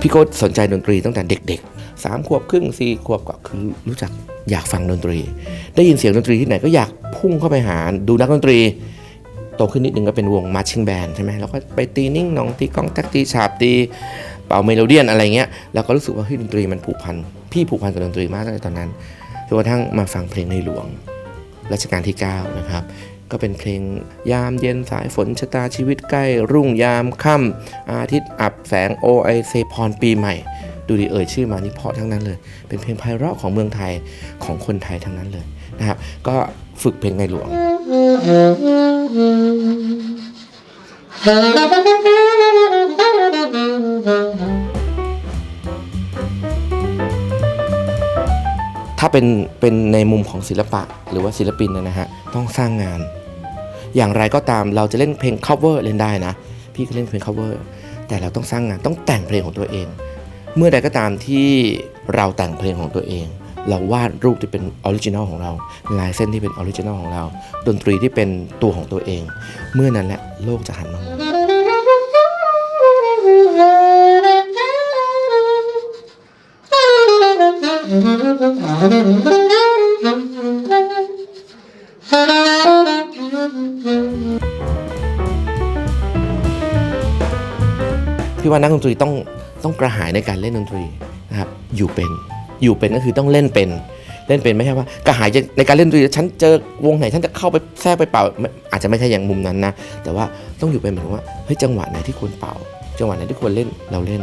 พี่โก้สนใจดนตรีตั้งแต่เด็กๆสามขวบครึ่งสี่ขวบก็คือรู้จักอยากฟังดนตรี ได้ยินเสียงดนตรีที่ไหนก็อยากพุ่งเข้าไปหาดูนักดนตรีโตขึ้นนิดนึงก็เป็นวงมาร์ชิ่งแบนใช่ไหมแล้วก็ไปตีนิ่งนองตีกลองแท็กตีฉาบตีเป่าเมโลเดียนอะไรเงี้ยแล้วก็รู้สึกว่าเฮ้ยดนตรีมันผูกพันพี่ผูกพันกับดนตรีมากตั้งแต่ตอนนั้นจนกระทั่งมาฟังเพลงในหลวงรัชกาลที่ 9 นะครับ ก็เป็นเพลงยามเย็นสายฝนชะตาชีวิตใกล้ รุ่งยามค่ำอาทิตย์อับแสงโอไอเซพรปีใหม่ ดูดีเอ่ยชื่อมานี่เพาะทั้งนั้นเลย เป็นเพลงไพเราะของเมืองไทยของคนไทยทั้งนั้นเลยนะครับ ก็ฝึกเพลงในหลวง ถ้าเป็นเป็นในมุมของศิลปะหรือว่าศิลปินนะฮะต้องสร้างงาน อย่างไรก็ตามเราจะเล่นเพลง cover เล่นได้นะ พี่ก็เล่นเพลง cover แต่เราต้องสร้างงานต้องแต่งเพลงของตัวเอง เมื่อใดก็ตามที่เราแต่งเพลงของตัวเอง เราวาดรูปที่เป็นออริจินอลของเราลายเส้นที่เป็นออริจินอลของเรา ดนตรีที่เป็นตัวของตัวเอง เมื่อนั้นแหละโลกจะหันมามอง พี่ว่านักดนตรีต้องต้องกระหายในการเล่นดนตรีนะครับอยู่เป็นอยู่เป็นก็คือต้องเล่นเป็นเล่นเป็นไม่ใช่ว่ากระหายในการเล่นดนตรีฉันเจอวงไหนฉันจะเข้าไปแทรกไปเป่า อาจจะไม่ใช่อย่างมุมนั้นนะ แต่ว่าต้องอยู่เป็นเหมายถึงว่าเฮ้ยจังหวะไหนที่ควรเป่า จังหวะไหนที่ควรเล่นเราเล่น